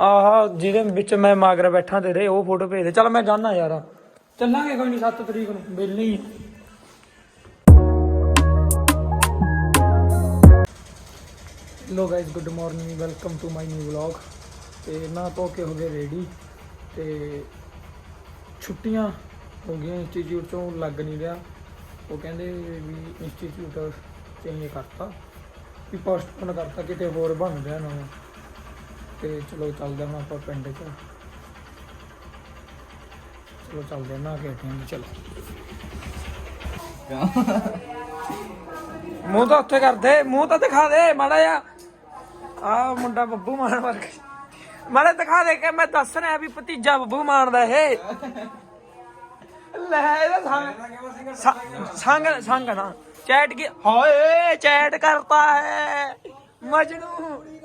ਆਹ, ਜਿਹਦੇ ਵਿੱਚ ਮੈਂ ਮਾਗਰ ਬੈਠਾ ਤੇਰੇ ਉਹ ਫੋਟੋ ਭੇਜ ਦੇ ਚੱਲ ਮੈਂ ਜਾਣਾ ਯਾਰ। ਚੱਲਾਂਗੇ ਕੋਈ ਨਹੀਂ 7 ਤਰੀਕ ਨੂੰ, ਵਿਹਲੇ ਹੀ। ਲੋ guys good morning welcome to my new vlog ਤੇ ਨਾ ਧੋ ਕੇ ਹੋ ਗਏ ਰੈਡੀ ਤੇ ਛੁੱਟੀਆਂ ਹੋ ਗਈਆਂ ਇੰਸਟੀਚਿਊਟ ਤੋਂ, ਲੱਗ ਨਹੀਂ ਰਿਹਾ। ਉਹ ਕਹਿੰਦੇ ਵੀ ਇੰਸਟੀਚਿਊਟ ਚੇਂਜ ਕਰਤਾ, ਵੀ ਪੋਸਟਪੋਨ ਕਰਤਾ, ਕਿਤੇ ਹੋਰ ਬਣ ਰਿਹਾ ਨਵਾਂ ਤੇ ਚਲੋ ਚੱਲਦੇ ਹਾਂ ਆਪਾਂ ਪਿੰਡ 'ਚ। ਚਲੋ ਚੱਲਦੇ ਹਾਂ ਨਾ ਕੇ ਹਟਾਂਗੇ ਚਲੋ। ਮੂੰਹ ਤਾਂ ਉੱਥੇ ਕਰਦੇ ਮੂੰਹ ਤਾਂ ਦਿਖਾ ਦੇ ਮਾੜਾ ਜਿਹਾ। ਆ ਮੁੰਡਾ ਬੱਬੂ ਮਾਨ ਵਰਗਾ। ਮਾੜਾ ਦਿਖਾ ਦੇ ਕਿ ਮੈਂ ਦੱਸ ਰਿਹਾ ਵੀ ਭਤੀਜਾ ਬੱਬੂ ਮਾਨ ਦਾ ਇਹ। ਲੈ ਇਹਦਾ ਸੰਗ ਸੰਗ ਸੰਗ ਨਾ। ਚੈਟ ਕੀ ਹਾਏ ਚੈਟ ਕਰਤਾ ਹੈ। ਮਜਨੂ।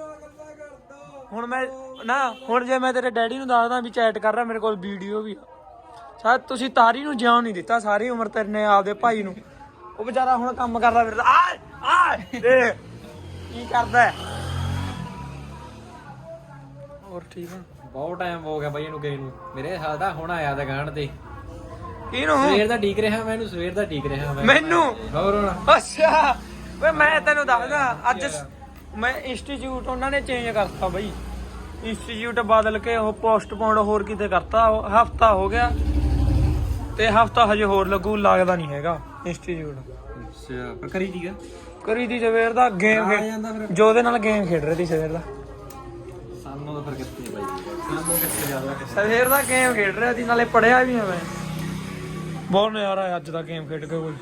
ਹੁਣ ਮੈਂ ਨਾ ਹੁਣ ਜੇ ਮੈਂ ਤੇਰੇ ਡੈਡੀ ਨੂੰ ਦੱਸਦਾ ਵੀ ਚੈਟ ਕਰ ਰਿਹਾ ਮੇਰੇ ਕੋਲ ਵੀਡੀਓ ਵੀ ਆ। ਸ਼ਾਇਦ ਤੁਸੀਂ ਤਾਰੀ ਨੂੰ ਜਿਉਂ ਨਹੀਂ ਦਿੱਤਾ ਸਾਰੀ ਉਮਰ ਤੇਰੇ ਨੇ ਆਪਦੇ ਭਾਈ ਨੂੰ। ਉਹ ਵਿਚਾਰਾ ਹੁਣ ਕੰਮ ਕਰਦਾ ਫਿਰਦਾ ਆ ਆ ਦੇ ਕੀ ਕਰਦਾ ਹੈ? ਹੋਰ ਠੀਕ ਆ। ਬਹੁਤ ਟਾਈਮ ਹੋ ਗਿਆ ਬਾਈ ਇਹਨੂੰ ਗਏ ਨੂੰ। ਮੇਰੇ ਹਾਲ ਦਾ ਹੁਣ ਆਇਆ ਦੁਕਾਨ ਤੇ। ਕਿਹਨੂੰ? ਸਵੇਰ ਦਾ ਠੀਕ ਰਿਹਾ ਮੈਨੂੰ ਸਵੇਰ ਦਾ ਠੀਕ ਰਿਹਾ ਮੈਂ। ਮੈਨੂੰ? ਹੋਰ ਹੁਣ? ਅੱਛਾ ਵੇ ਮੈਂ ਤੈਨੂੰ ਦੱਸਦਾ ਅੱਜ ਸ- ਮੈਂ ਇੰਸਟੀਚਿਊਟ ਉਹਨਾਂ ਨੇ ਚੇਂਜ ਕਰਤਾ ਬਈ। ਇੰਸਟੀਚਿਊਟ ਬਦਲ ਕੇ ਉਹ ਪੋਸਟਪੋਨ ਹੋਰ ਕਿਤੇ ਕਰਤਾ ਹਫਤਾ ਹੋ ਗਿਆ। ਤੇ ਹਫਤਾ ਹਜੇ ਹੋਰ ਲੱਗੂ ਲੱਗਦਾ ਨਹੀਂ ਹੈਗਾ ਇੰਸਟੀਚਿਊਟ। ਅੱਛਾ। ਪਰ ਕਰੀ ਠੀਕ ਆ। ਕਰੀ ਦੀ ਸਵੇਰ ਦਾ ਗੇਮ ਆ ਜਾਂਦਾ ਫਿਰ। ਜੋ ਉਹਦੇ ਨਾਲ ਗੇਮ ਖੇਡ ਰਹੀ ਸੀ ਸਵੇਰ ਦਾ। ਸਾਨੂੰ ਤਾਂ ਫਿਰ ਕਿੱਥੇ ਬਾਈ। ਸਾਨੂੰ ਕਿੱਥੇ ਜਾਂਦਾ ਕਿਸੇ ਸਵੇਰ ਦਾ ਗੇਮ ਖੇਡ ਰਿਹਾ ਸੀ ਨਾਲੇ ਪੜਿਆ ਵੀ ਮੈਂ। ਬਹੁਤ ਨਜ਼ਾਰਾ ਆਇਆ ਅੱਜ ਦਾ ਗੇਮ ਖੇਡ ਕੇ ਕੋਈ।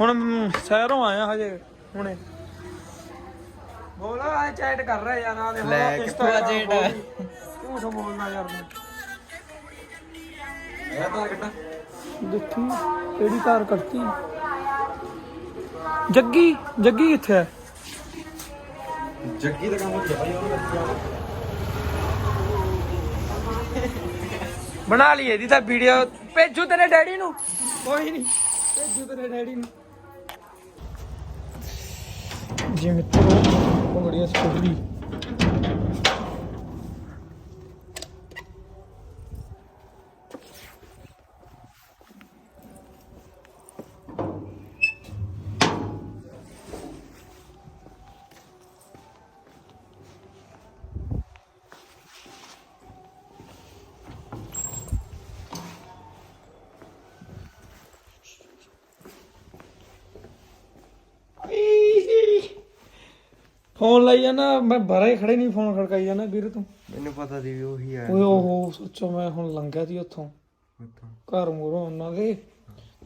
ਹੁਣ ਮ, ਸ਼ਹਿਰੋਂ ਆਇਆ ਹਜੇ ਹੁਣੇ। ਬੋਲਾ ਆ ਚੈਟ ਕਰ ਰਿਹਾ ਯਾਰ ਆ ਦੇ ਲੈ, ਕਿੱਥੋਂ ਆ? chat? ਝੂਠ ਬੋਲਣਾ ਯਾਰ ਮੈਂ ਇਹ ਤਾਂ ਕਿੱਡਾ ਦੇਖੀ ਕਿਹੜੀ ਕਾਰ ਕੱਟਤੀ ਜੱਗੀ ਜੱਗੀ ਕਿੱਥੇ ਹੈ ਜੱਗੀ ਦਾ ਕੰਮ ਹੋ ਗਿਆ ਬਣਾ ਲਈ ਇਹਦੀ ਤਾਂ ਵੀਡੀਓ ਭੇਜੂ ਤੇਰੇ ਡੈਡੀ ਨੂੰ। ਕੋਈ ਨਹੀਂ ਭੇਜੂ ਤੇਰੇ ਡੈਡੀ ਨੂੰ। ਜੀ ਮਿੱਤਰੋ ਭੰਗੜੀਆਂ ਸਕੂਟਰੀ ਫੋਨ ਲਾਈ ਜਾਣਾ ਮੈਂ ਬਾਹਰ ਹੀ ਖੜੇ ਨਹੀਂ ਫੋਨ ਖੜਕਾਈ ਜਾਣਾ ਵੀਰ ਤੂੰ। ਮੈਨੂੰ ਪਤਾ ਸੀ ਵੀ ਉਹੀ ਆ। ਓਏ ਓਹੋ ਸੋਚੋ ਮੈਂ ਹੁਣ ਲੰਘਿਆ ਸੀ ਉੱਥੋਂ। ਘਰ ਮੂਹਰੋਂ ਉਹਨਾਂ ਦੇ।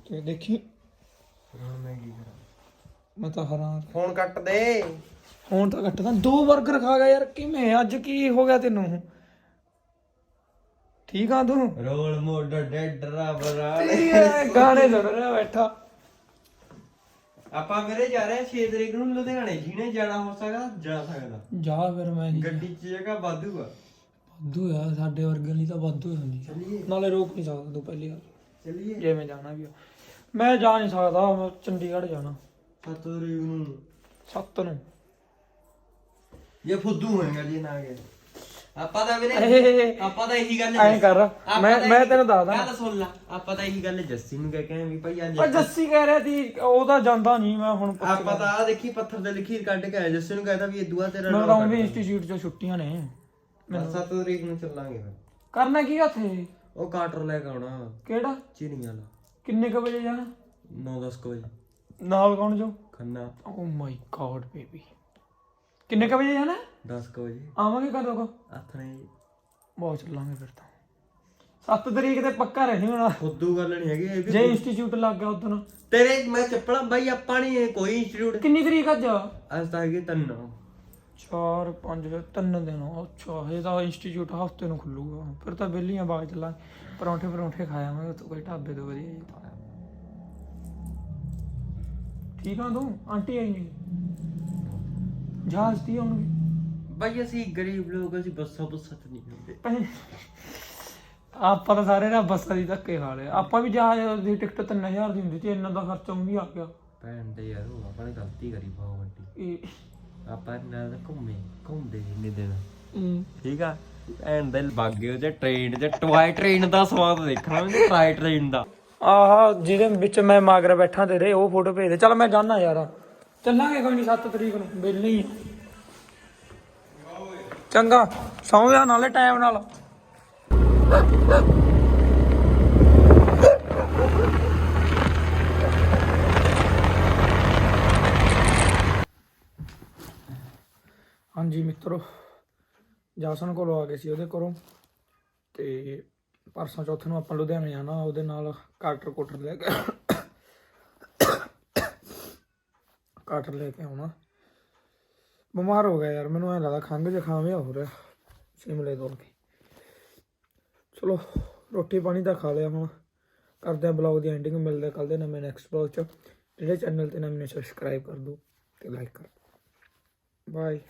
ਤੇ ਦੇਖੀ। ਹੁਣ ਮੈਂ ਕੀ ਕਰਾਂ? ਮੈਂ ਤਾਂ ਹੈਰਾਨ। ਫੋਨ ਕੱਟ ਦੇ। ਹੁਣ ਤਾਂ ਘੱਟ ਤਾਂ ਦੋ 버ਗਰ ਖਾ ਗਿਆ ਯਾਰ ਕਿਵੇਂ? ਅੱਜ ਕੀ ਹੋ ਗਿਆ ਤੈਨੂੰ? ਠੀਕ ਆ ਤੂੰ? ਰੋਲ ਮੋਡਲ ਡੈਡਰਾ ਬਰਾ ਇਹ ਗਾਣੇ ਸੁਣ ਰਿਹਾ ਬੈਠਾ। ਆਪਾਂ ਮੇਰੇ ਜਾ ਰਹੇ 6 ਤਰੀਕ ਨੂੰ ਲੁਧਿਆਣੇ ਜਿਹਨੇ ਜਾਣਾ ਹੋ ਸਕਦਾ ਜਾ ਸਕਦਾ। ਜਾ ਫਿਰ ਮੈਂ ਗੱਡੀ 'ਚ ਜਗ੍ਹਾ ਵਾਧੂ ਆ। ਵਾਧੂ ਆ ਸਾਡੇ ਵਰਗੇ ਲਈ ਤਾਂ ਵਾਧੂ ਹੁੰਦੀ ਆ। ਚੱਲੀਏ। ਨਾਲੇ ਰੋਕ ਨਹੀਂ ਸਕਦਾ ਤੂੰ ਪਹਿਲੀ ਗੱਲ ਚੱਲੀਏ। ਜੇ ਮੈਂ ਜਾਣਾ ਵੀ ਆ। ਮੈਂ ਜਾ ਨਹੀਂ ਸਕਦਾ ਮੈਂ ਚੰਡੀਗੜ੍ਹ ਜਾਣਾ। 7 ਤਰੀਕ ਨੂੰ। ਸੱਤ ਨੂੰ। ਇਹ ਫੁੱਦੂ ਹੋਏਗਾ ਜੀ ਨਾ ਗਏ ਆਪਾਂ ਤਾਂ ਵੀਰੇ ਆਪਾਂ ਤਾਂ ਇਹੀ ਗੱਲ ਐਂ ਕਰ ਮੈਂ ਮੈਂ ਤੈਨੂੰ ਦੱਸਦਾ। ਗੱਲ ਸੁਣ ਲੈ ਆਪਾਂ ਤਾਂ ਇਹੀ ਗੱਲ ਜੱਸੀ ਨੂੰ ਕਹਿ ਕੇ ਵੀ ਭਾਈ ਅੱਜ ਪਰ ਜੱਸੀ ਕਹਿ ਰਿਹਾ ਸੀ ਉਹ ਤਾਂ ਜਾਂਦਾ ਨਹੀਂ ਮੈਂ ਹੁਣ ਆਪਾਂ ਤਾਂ ਆ ਦੇਖੀ ਪੱਥਰ ਤੇ ਲਿਖੀ ਕੱਢ ਕੇ ਆਇਆ ਜੱਸੀ ਨੂੰ ਕਹਿੰਦਾ ਵੀ ਇਹ ਦੁਆ ਤੇਰਾ ਮੈਂ ਤਾਂ ਉਹ ਵੀ ਇੰਸਟੀਚਿਊਟ ਚੋਂ ਛੁੱਟੀਆਂ ਨੇ। 7 ਤਰੀਕ ਨੂੰ ਚੱਲਾਂਗੇ ਫਿਰ। ਕਰਨਾ ਕੀ ਉੱਥੇ? ਉਹ ਕਾਟਰ ਲੈ ਕੇ ਆਉਣਾ। ਕਿਹੜਾ? ਚੀਨੀ ਵਾਲਾ। ਕਿੰਨੇ ਕ ਵਜੇ ਜਾਣਾ? 9-10 ਵਜੇ। ਨਾਲ ਕੌਣ ਜੋ Khanna. Oh my God baby ਕਿੰਨੇ ਕ ਵਜੇ ਜਾਣਾ? 10 ਵਜੇ। ਆਵਾਂਗੇ ਕਦੋਂ ਕੋ? ਆਥਣੇ ਬਹੁਤ ਚੱਲਾਂਗੇ ਫਿਰ ਤਾਂ। 7 ਤਰੀਕ ਤੇ ਪੱਕਾ ਰਹੀ ਹੋਣਾ ਫੁੱਦੂ ਗੱਲ ਨਹੀਂ ਹੈਗੀ ਇਹ ਵੀ ਜੇ ਇੰਸਟੀਚਿਊਟ ਲੱਗ ਗਿਆ ਉਦੋਂ। ਤੇਰੇ ਮੈਂ ਚੱਪਲਾਂ ਬਾਈ ਆਪਾਂ ਨਹੀਂ ਕੋਈ ਇੰਸਟੀਚਿਊਟ ਕਿੰਨੀ ਤਰੀਕ ਅੱਜ? ਅੱਜ ਤਾਂ ਹੈਗੇ ਤਿੰਨ। 4 5 ਤਿੰਨ ਦਿਨ। ਅੱਛਾ ਇਹ ਤਾਂ ਇੰਸਟੀਚਿਊਟ ਹਫ਼ਤੇ ਨੂੰ ਖੁੱਲੂਗਾ। ਫਿਰ ਤਾਂ ਬੇਲੀਆਂ ਬਾਗ ਚੱਲਾਂ ਪਰੌਂਠੇ ਪਰੌਂਠੇ ਖਾਇਆ ਮੈਂ ਉੱਥੇ ਕੋਈ ਢਾਬੇ ਤੋਂ ਵਧੀਆ ਜੀ ਠੀਕ ਆ ਤੂੰ? ਆਂਟੀ ਆਈ ਨਹੀਂ ਜਹਾਜ਼ ਤੀ ਆਉਣਗੇ। ਬਾਈ ਅਸੀਂ ਗਰੀਬ ਲੋਕ ਅਸੀਂ ਬੱਸਾਂ ਬੁੱਸਾਂ ਤੇ ਨਹੀਂ ਹੁੰਦੇ। ਆਪਾਂ ਤਾਂ ਸਾਰੇ ਨਾ ਬੱਸਾਂ ਦੀ ਧੱਕੇ ਖਾ ਲਏ। ਆਪਾਂ ਵੀ ਜਹਾਜ਼ ਦੀ ਟਿਕਟ 3000 ਦੀ ਹੁੰਦੀ ਸੀ ਇੰਨਾ ਦਾ ਖਰਚਾ ਉਹ ਵੀ ਆ ਗਿਆ। ਭੈਣ ਦੇ ਯਾਰ ਉਹ ਆਪਾਂ ਨੇ ਗਲਤੀ ਕਰੀ ਬਹੁਤ ਵੱਡੀ। ਇਹ ਆਪਾਂ ਨਾਲ ਘੁੰਮੇ ਘੁੰਮਦੇ ਇੰਨੇ ਦਿਨ। ਠੀਕ ਆ? ਐਂਡ ਦੇ ਬਾਗੇ ਉਹਦੇ ਟ੍ਰੇਨ ਤੇ ਟਵਾਈ ਟ੍ਰੇਨ ਦਾ ਸਵਾਦ ਦੇਖਣਾ ਉਹਨੇ ਟਰਾਈ ਟ੍ਰੇਨ ਦਾ। ਆਹਾ ਜਿਹਦੇ ਵਿੱਚ ਮੈਂ ਮਾਗਰ ਬੈਠਾ ਤੇਰੇ ਉਹ ਫੋਟੋ ਭੇਜ ਦੇ। ਚੱਲ ਮੈਂ ਜਾਣਾ ਯਾਰ। ਚੱਲਾਂਗੇ ਕੋਈ ਨਹੀਂ 7 ਤਰੀਕ ਨੂੰ ਬਿੱਲ ਨਹੀਂ ਚੰਗਾ, ਸੌਂ ਜਾ ਨਾਲੇ ਟਾਈਮ ਨਾਲ। ਹਾਂਜੀ ਮਿੱਤਰੋ, ਜਾਸਨ ਕੋਲੋਂ ਆ ਗਏ ਸੀ ਉਹਦੇ ਕੋਲੋਂ ਤੇ ਪਰਸੋਂ ਚੌਥੇ ਨੂੰ ਆਪਾਂ ਲੁਧਿਆਣੇ ਜਾਣਾ ਉਹਦੇ ਨਾਲ ਕਾਟਰ ਕੋਟਰ ਲੈ ਕੇ। ਕਾਟਰ ਲੈ ਕੇ ਆਉਣਾ ਬਿਮਾਰ ਹੋ ਗਿਆ ਯਾਰ, ਮੈਨੂੰ ਐ ਲੱਗਦਾ ਖੰਘ ਜ਼ੁਕਾਮ ਜਿਹਾ ਹੋ ਰਿਹਾ, ਸਿਮਲੇ ਤੋਂ ਕੇ। ਚਲੋ, ਰੋਟੀ ਪਾਣੀ ਤਾਂ ਖਾ ਲਿਆ ਹੁਣ। ਕਰਦੇ ਆ ਬਲੌਗ ਦੀ ਐਂਡਿੰਗ ਮਿਲਦੇ ਕੱਲ ਦੇ ਨਵੇਂ ਨੈਕਸਟ ਬਲੌਗ ਚ। ਜਿਹੜੇ ਚੈਨਲ ਤੇ ਨਵੇਂ ਨੇ ਸਬਸਕ੍ਰਾਈਬ ਕਰ ਦਿਓ ਤੇ ਲਾਈਕ ਕਰ ਦਿਓ। ਬਾਏ